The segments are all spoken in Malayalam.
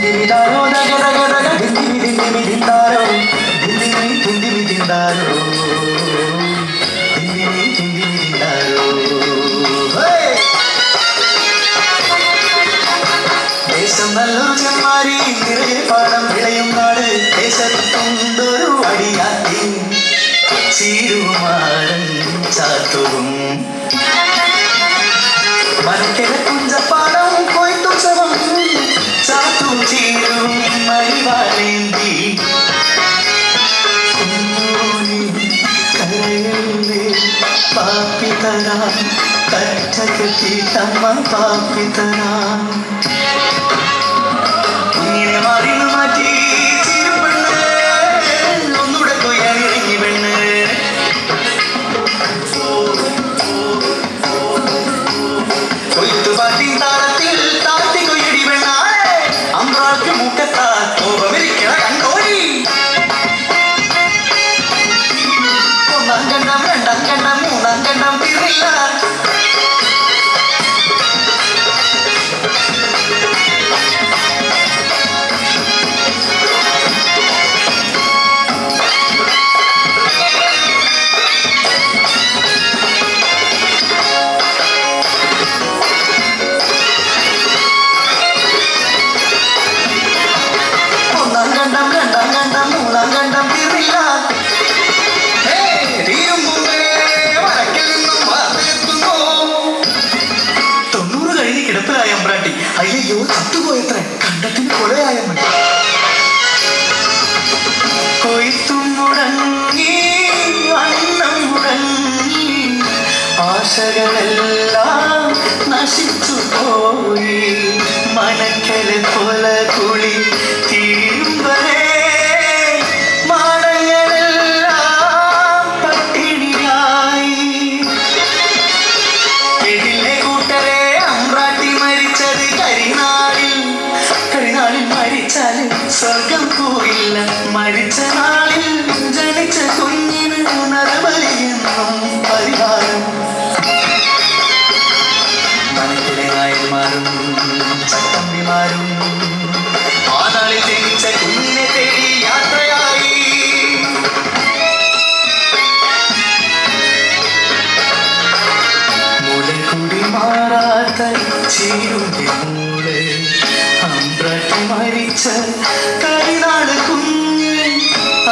తిందివిదారో దగ దగ దగ దిందివి దిందివి తిందారో దిందివి తిందివి சாத்துவும் ಎಲ್ಲಿ ಪಾಪಿತರ ಕಟ್ಟಗತಿ ತಮ್ಮ ಪಾಪಿತರ ನೀನೆ ಮರಿ അയ്യോ ചത്തുപോയത്ര കണ്ടത്തിന് കൊലയായ കൊയ്ത്തും മുടങ്ങി അന്നം മുടങ്ങി ആശകളെല്ലാം നശിച്ചു പോയി മനക്കല കൊല കുളി സ്വർഗം പോയില്ല. മരിച്ച നാളിൽ ജനിച്ച കുഞ്ഞിന് നരബലിയെന്നും പരിഹാരം. മനക്കിലെ നായന്മാരും ചട്ടമ്പിമാരും ആ നാളിൽ ജനിച്ച കുഞ്ഞിനെ തേടി യാത്രയായി. മുലകുടി മാറാത്ത അമ്പ്രട്ടി മരിച്ച കരിനാട് കുഞ്ഞ്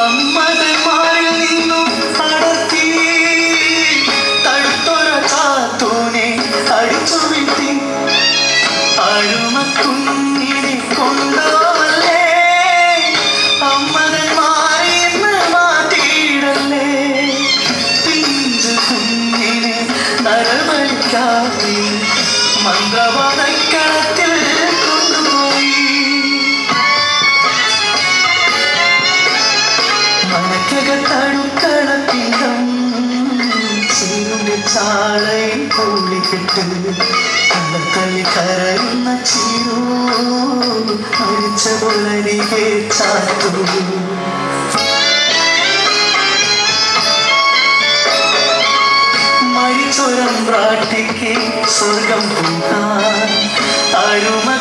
അമ്മതന്മാരിൽ നിന്നും അടർത്തി തടുത്തൊര ചാത്തൂനെ അടിച്ചു വിട്ടി അഴുമ കുഞ്ഞിനെ കൊണ്ടുപോവല്ലേ അമ്മതന്മാരിന്ന് മാറ്റിയിടല്ലേ. പിഞ്ചു കുഞ്ഞിനെ മനക്കകത്തടുക്കളപ്പിണ്ടം ചീരുന്റെ ചാളയിൽ കൂളിക്കിട്ട് കള്ളത്തള്ളി കരയുന്ന ചീരു മരിച്ച പുലരികെ ചാത്തു മരിച്ചൊരം സ്വർഗം പോകാൻ അരുമക്കും